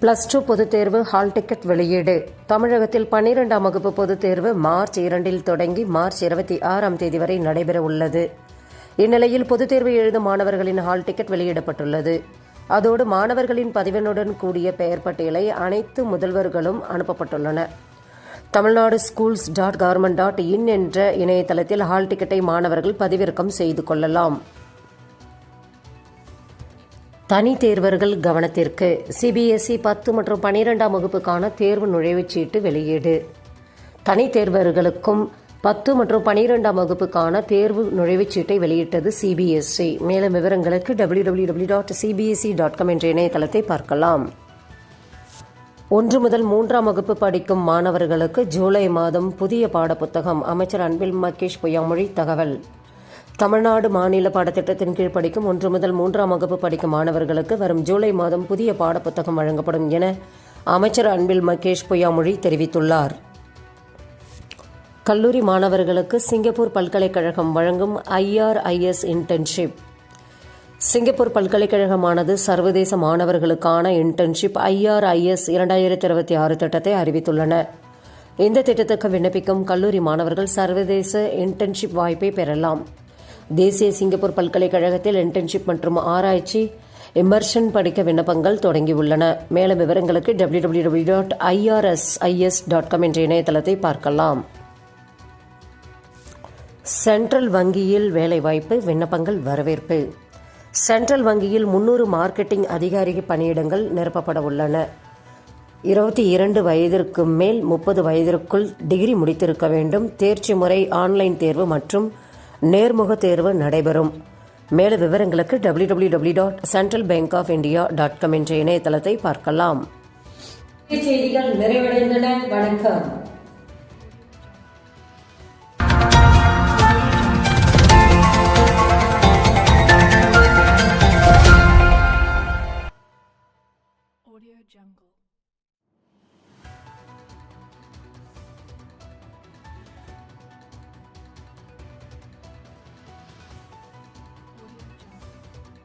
Plus two பொதுத் தேர்வு hall ticket வெளியீடு. தமிழகத்தில் பன்னிரெண்டாம் வகுப்பு பொதுத் தேர்வு மார்ச் இரண்டில் தொடங்கி மார்ச் இருபத்தி ஆறாம் தேதி வரை நடைபெற உள்ளது. இந்நிலையில் பொதுத் தேர்வு எழுதும் மாணவர்களின் ஹால் டிக்கெட் வெளியிடப்பட்டுள்ளது. அதோடு மாணவர்களின் பதிவெண்ணுடன் கூடிய பெயர் பட்டியலை அனைத்து முதல்வர்களும் அனுப்பப்பட்டுள்ளன. Tamil Nadu schools dot government dot in என்ற இணையதளத்தில் ஹால் டிக்கெட்டை மாணவர்கள் பதிவிறக்கம் செய்து கொள்ளலாம். தனி தேர்வர்கள் கவனத்திற்கு சிபிஎஸ்இ பத்து மற்றும் பனிரெண்டாம் வகுப்புக்கான தேர்வு நுழைவுச்சீட்டு வெளியீடு. தனி தேர்வர்களுக்கும் பத்து மற்றும் பனிரெண்டாம் வகுப்புக்கான தேர்வு நுழைவுச்சீட்டை வெளியிட்டது சிபிஎஸ்இ. மேலும் விவரங்களுக்கு W W W dot CBSE dot com என்ற இணையதளத்தை பார்க்கலாம். ஒன்று முதல் மூன்றாம் வகுப்பு படிக்கும் மாணவர்களுக்கு ஜூலை மாதம் புதிய பாடப்புத்தகம் அமைச்சர் அன்பில் மகேஷ் பொய்யாமொழி தகவல். தமிழ்நாடு மாநில பாடத்திட்டத்தின் கீழ் படிக்கும் ஒன்று முதல் மூன்றாம் வகுப்பு படிக்கும் மாணவர்களுக்கு வரும் ஜூலை மாதம் புதிய பாடப்புத்தகம் வழங்கப்படும் என அமைச்சர் அன்பில் மகேஷ் பொய்யாமொழி தெரிவித்துள்ளார். கல்லூரி மாணவர்களுக்கு சிங்கப்பூர் பல்கலைக்கழகம் வழங்கும் ஐஆர்ஐஎஸ் இன்டர்ன்ஷிப் சிங்கப்பூர் பல்கலைக்கழகமானது சர்வதேச மாணவர்களுக்கான இன்டர்ன்ஷிப் ஐஆர்ஐஎஸ் இரண்டாயிரத்தி இருபத்தி ஆறு திட்டத்தை அறிவித்துள்ளன. இந்த திட்டத்துக்கு விண்ணப்பிக்கும் கல்லூரி மாணவர்கள் சர்வதேச இன்டர்ன்ஷிப் வாய்ப்பை பெறலாம். தேசிய சிங்கப்பூர் பல்கலைக்கழகத்தில் இன்டர்ன்ஷிப் மற்றும் ஆராய்ச்சி இமர்ஷன் படிக்க விண்ணப்பங்கள் தொடங்கியுள்ளன. மேலும் விவரங்களுக்கு W W W dot IRSIS dot com என்ற இணையதளத்தை பார்க்கலாம். சென்ட்ரல் வங்கியில் வேலைவாய்ப்பு விண்ணப்பங்கள் வரவேற்பு. சென்ட்ரல் வங்கியில் முன்னூறு மார்க்கெட்டிங் அதிகாரி பணியிடங்கள் நிரப்பப்பட உள்ளன. இருபத்தி இரண்டு வயதிற்கு மேல் முப்பது வயதிற்குள் டிகிரி முடித்திருக்க வேண்டும். தேர்ச்சி முறை ஆன்லைன் தேர்வு மற்றும் நேர்முக தேர்வு நடைபெறும். மேலும் விவரங்களுக்கு W W W dot Central Bank of India dot com என்ற இணையதளத்தை பார்க்கலாம். செய்திகள் நிறைவடைந்தன. வணக்கம். Jungle.